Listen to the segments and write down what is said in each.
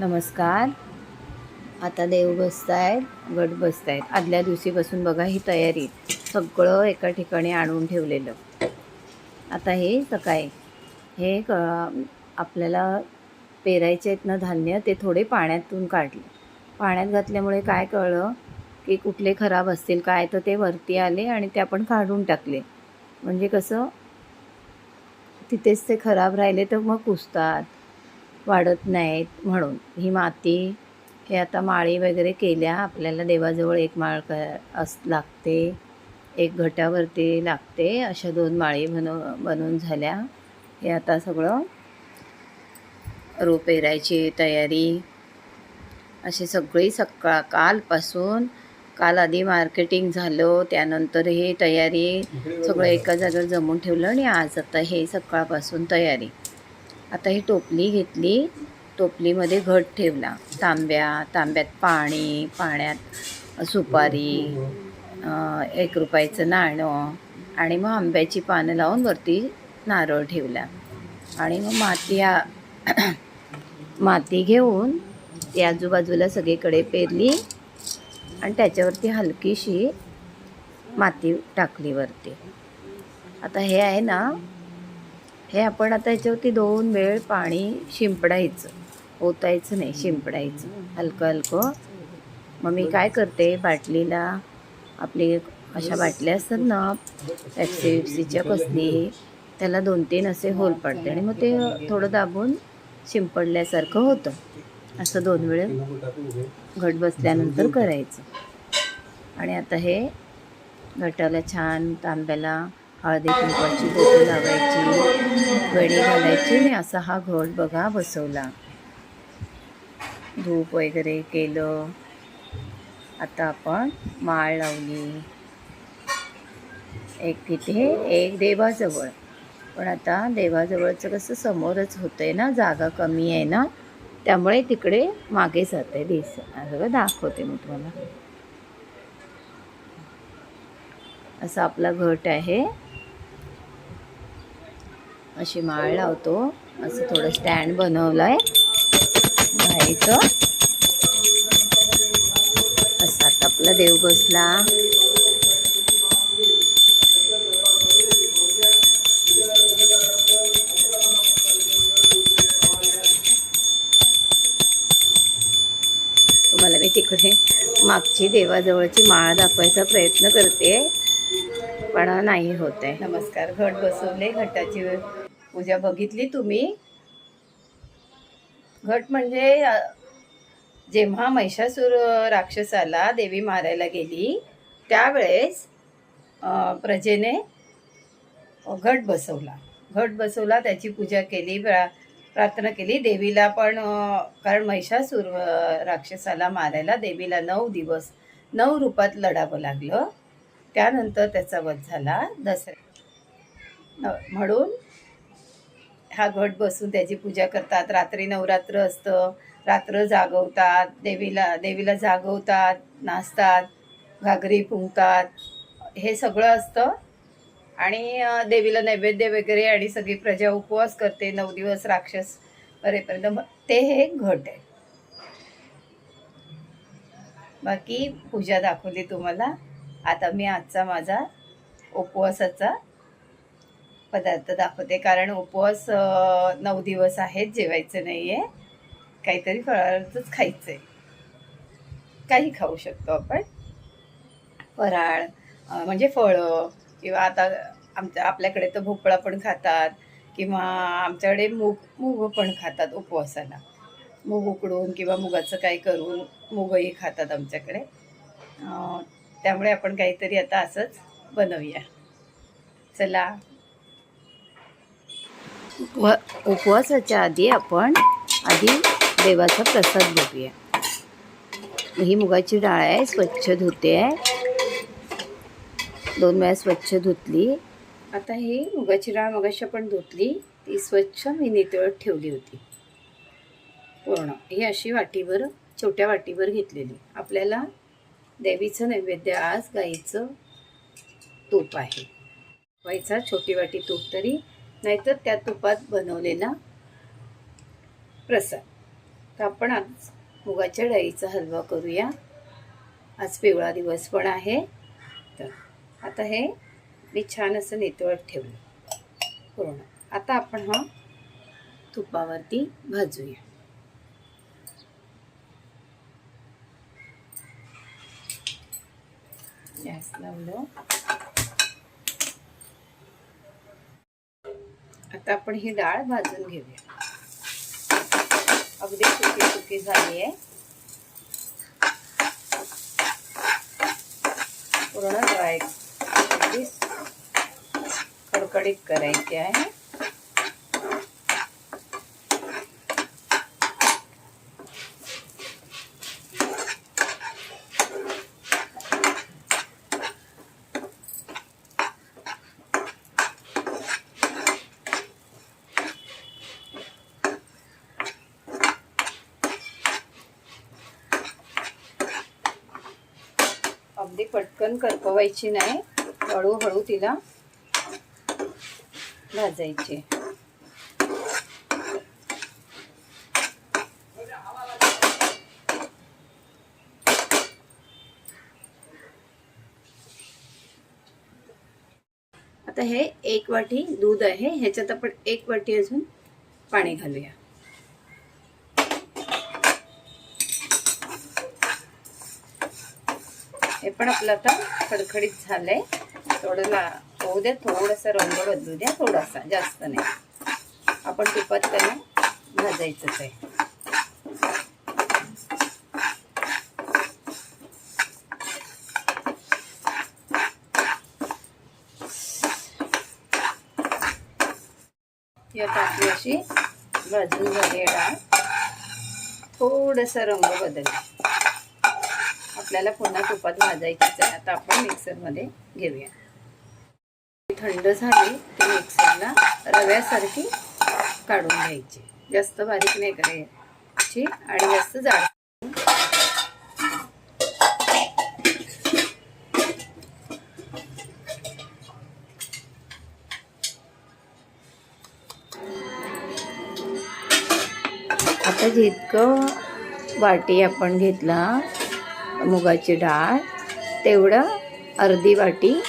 नमस्कार. आता देव बसतायत गट आहेत आदल्या दिवशीपासून बघा ही तयारी. सगळं एका ठिकाणी आणून ठेवलेलं. आता हे सकाळी. हे क आपल्याला पेरायचे आहेत ना धान्य ते थोडे पाण्यातून काढले. पाण्यात घातल्यामुळे काय कळलं की कुठले खराब असतील काय तर ते वरती आले आणि ते आपण काढून टाकले. म्हणजे कसं? तिथेच ते खराब राहिले तर मग कुसतात वाढत नाहीत म्हणून. ही माती हे आता माळी वगैरे केल्या आपल्याला देवाजवळ एक माळ क अस लागते. एक घटावरती लागते अशा दोन माळी बनव बनवून झाल्या. हे आता सगळं रोप पेरायची तयारी. अशी सगळी सकाळ कालपासून काल आधी मार्केटिंग झालं त्यानंतर हे तयारी सगळं एका जागेवर जमून ठेवलं आणि आज आता हे सकाळपासून तयारी. आता ही टोपली घेतली. टोपलीमध्ये घट ठेवला. तांब्या तांब्यात पाणी पाण्यात सुपारी एक रुपयाचं नाणं आणि मग आंब्याची पानं लावून वरती नारळ ठेवला. आणि मग माती आ- माती घेऊन ती आजूबाजूला सगळीकडे पेरली आणि त्याच्यावरती हलकीशी माती टाकली वरती. आता हे आहे ना हे आपण आता याच्यावरती दोन वेळ पाणी शिंपडायचं. ओतायचं नाही शिंपडायचं. हलकं हलकं. मग मी काय करते बाटलीला आपली अशा बाटल्या असतात ना एफसी विप्सीच्या कसली त्याला दोन तीन असे होल पडते आणि मग ते थोडं दाबून शिंपडल्यासारखं होतं. असं दोन वेळ घट बसल्यानंतर करायचं. आणि आता हे घटाला छान तांब्याला हळदी कुंकवाची बोटं लावायची गडी घालायची आणि असा हा घट बघा बसवला. धूप वगैरे केलं. आता आपण माळ लावली. एक तिथे एक देवाजवळ. पण आता देवाजवळचं कसं समोरच होतं आहे ना जागा कमी आहे ना त्यामुळे तिकडे मागे जाते दिस. सगळं दाखवते मी तुम्हाला. असा आपला घट आहे. अशी माळ लावतो. असं थोडं स्टँड बनवलं आहे बाईचं असा आता आपला देव बसला. तुम्हाला मी तिकडे मागची देवाजवळची माळ दाखवायचा प्रयत्न करते पण नाही होत आहे. नमस्कार. घट बसवले घटाची पूजा बघितली तुम्ही? घट म्हणजे जेव्हा महिषासूर राक्षसाला देवी मारायला गेली त्यावेळेस प्रजेने घट बसवला. घट बसवला त्याची पूजा केली प्रा प्रार्थना केली. देवीला पण कारण महिषासूर राक्षसाला मारायला देवीला नऊ दिवस नऊ रूपात लढावं लागलं. त्यानंतर त्याचा वध झाला. दसऱ्या म्हणून हा घट बसून त्याची पूजा करतात. रात्री नवरात्र असतं. रात्र जागवतात. देवीला देवीला जागवतात नाचतात घागरी फुंकतात. हे सगळं असतं. आणि देवीला नैवेद्य वगैरे आणि सगळी प्रजा उपवास करते. नऊ दिवस राक्षस बरेपर्यंत ते हे एक घट आहे. बाकी पूजा दाखवली तुम्हाला. आता मी आजचा माझा उपवासाचा पदार्थ दाखवते. कारण उपवास नऊ दिवस आहेत जेवायचं नाही आहे काहीतरी फराळाचंच खायचं आहे काही खाऊ शकतो आपण. फराळ म्हणजे फळं किंवा आता आमच्या आपल्याकडे तर भोपळा पण खातात किंवा आमच्याकडे मूग मूग पण खातात उपवासाला. मूग उकडून किंवा मुगाचं काही करून मुगही खातात आमच्याकडे. त्यामुळे आपण काहीतरी आता असंच बनवूया. चला व उपवासाच्या आधी आपण आधी देवाचा प्रसाद बघूया. ही मुगाची डाळ आहे स्वच्छ धुते आहे. दोन वेळा स्वच्छ धुतली. आता ही मुगाची डाळ मगाशी आपण धुतली ती स्वच्छ मी नितळत ठेवली होती. पूर्ण. ही अशी वाटीवर छोट्या वाटीवर घेतलेली. आपल्याला देवीचं नैवेद्य आज गाईचं तूप आहे. व्हायचा छोटी वाटी तूप तरी नाहीतर त्या तुपात बनवलेला प्रसाद. तर आपण आज मुगाच्या डाळीचा हलवा करूया. आज पिवळा दिवस पण आहे. तर आता हे मी छान असं नितळत ठेवलं. पूर्ण. आता आपण हा तुपावरती भाजूया. गॅस लावलं. आता आपण ही डाळ भाजून घेऊया. अगदी सुकी सुकी झाली आहे पूर्ण ड्राय अगदी कडकडीत करायची आहे अगदी पटकन करपवायची नाही. हळूहळू तिला भाजायची. आता हे एक वाटी दूध आहे. ह्याच्यात आपण एक वाटी अजून पाणी घालूया. हे पण आपलं आता खडखडीत झालंय. थोडं ला होऊ द्या थोडंसं रंग बदलू द्या थोडासा जास्त नाही. आपण तुपात त्याला भाजायचंच आहे ती आपली अशी भाजून झाली डाळ. थोडंसं रंग बदल आपल्याला पुन्हा तुपात भाजायचीच आहे. आता आपण मिक्सरमध्ये घेऊया. थंड झाली ती मिक्सरला रव्यासारखी काढून घ्यायची. जास्त बारीक नाही करायची आणि जास्त जाड. आता जितकं वाटी आपण घेतला मुगाची डाळ तेवढं अर्धी वाटी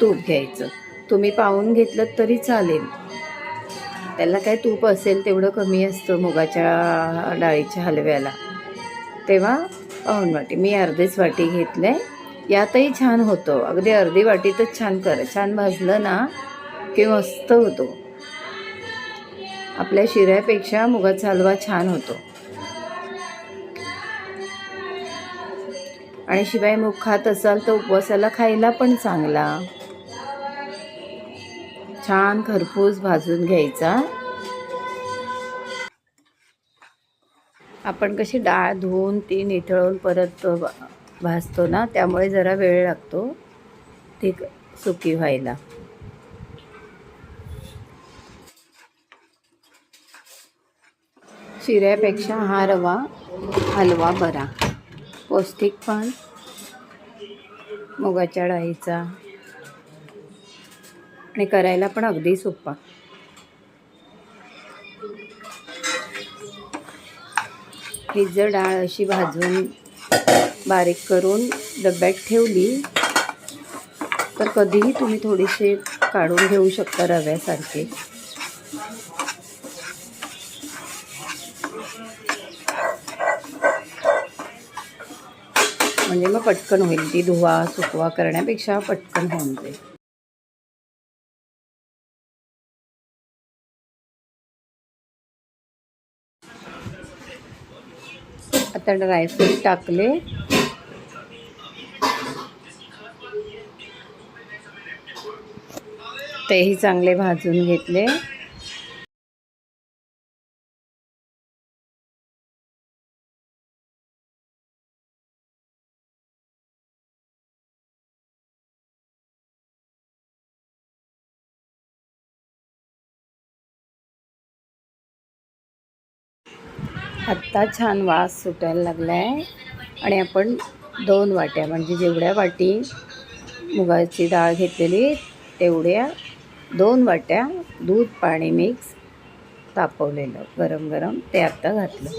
तूप घ्यायचं. तुम्ही पाहून घेतलं तरी चालेल. त्याला काय तूप असेल तेवढं कमी असतं मुगाच्या डाळीच्या हलव्याला. तेव्हा पाहून वाटी. मी अर्धीच वाटी घेतलं. आहे यातही छान होतं. अगदी अर्धी वाटीतच छान कर छान भाजलं ना की मस्त होतो. आपल्या शिऱ्यापेक्षा मुगाचा हलवा छान होतो. आणि शिवाय मूग खात असाल तर उपवासाला खायला पण चांगला. छान खरपूस भाजून घ्यायचा. आपण कशी डाळ धुवून ती निथळून परत भाजतो ना त्यामुळे जरा वेळ लागतो. ती सुकी व्हायला. शिऱ्यापेक्षा हा रवा हलवा बरा. पौष्टिक पण मुगाच्या डाळीचा. आणि करायला पण अगदी सोपा. ही जर डाळ अशी भाजून बारीक करून डब्यात ठेवली तर कधीही तुम्ही थोडीशी काढून घेऊ शकता रव्यासारखे. म्हणजे मग पटकन होईल. ती धुवा सुकवा करण्यापेक्षा पटकन होऊन जाईल. आता ड्रायफ्रूट टाकले. तेही चांगले भाजून घेतले. आत्ता छान वास सुटायला लागला आहे आणि आपण दोन वाट्या म्हणजे जेवढ्या वाटी मुगाची डाळ घेतलेली तेवढ्या दोन वाट्या दूध पाणी मिक्स तापवलेलं गरम गरम ते आत्ता घातलं.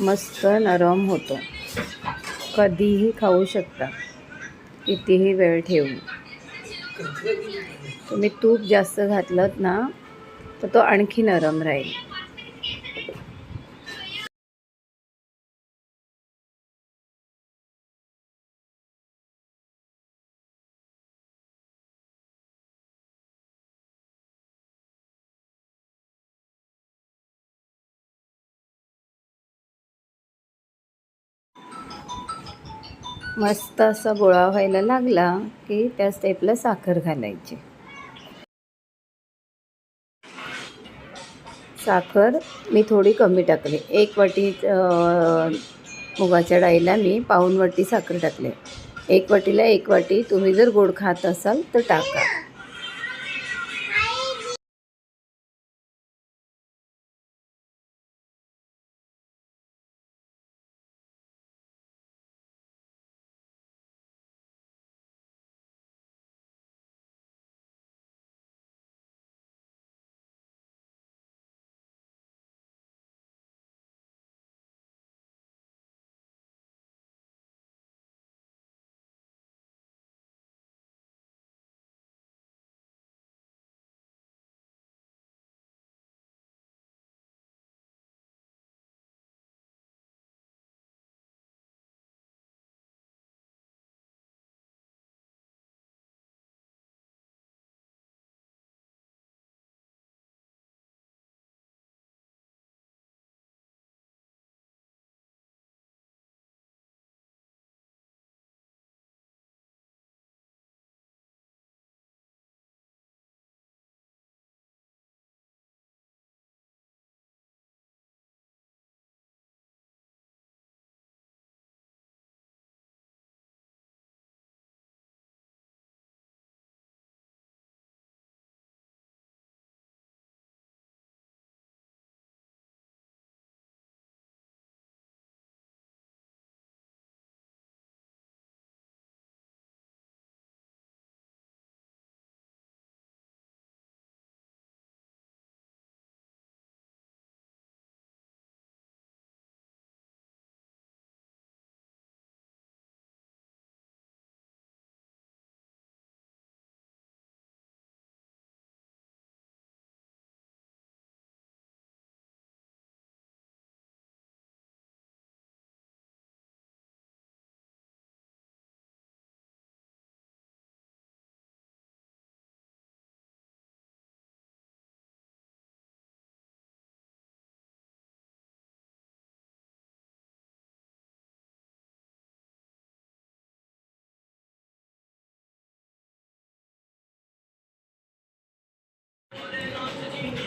मस्त नरम होतो. कधीही खाऊ शकता. कितीही वेळ ठेवून. तुम्ही तूप जास्त घातलं ना तर तो आणखी नरम राहील. मस्त असा गोळा व्हायला लागला की त्या स्टेपला साखर घालायची. साखर मी थोडी कमी टाकली. एक वाटी मुगाच्या डाळीला मी पाऊन वाटी साखर टाकले. एक वाटीला एक वाटी तुम्ही जर गोड खात असाल तर टाका.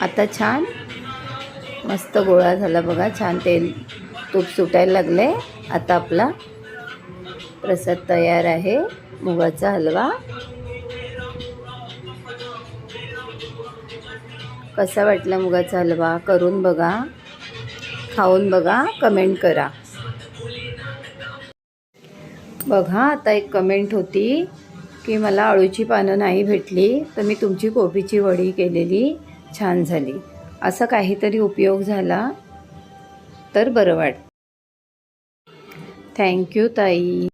आता छान. मस्त गोळा झाला बघा. छान तेल तूप सुटायला लागले. आता आपला प्रसाद तयार आहे. मुगाचा हलवा. कसा वाटला मुगाचा हलवा? करून बघा. खाऊन बघा. कमेंट करा. बघा आता एक कमेंट होती की मला अळूची पानं नाही भेटली तर मी तुमची कोबीची वडी केलेली. छान झाली. असा काहीतरी उपयोग झाला तर बरं वाट थँक्यू ताई.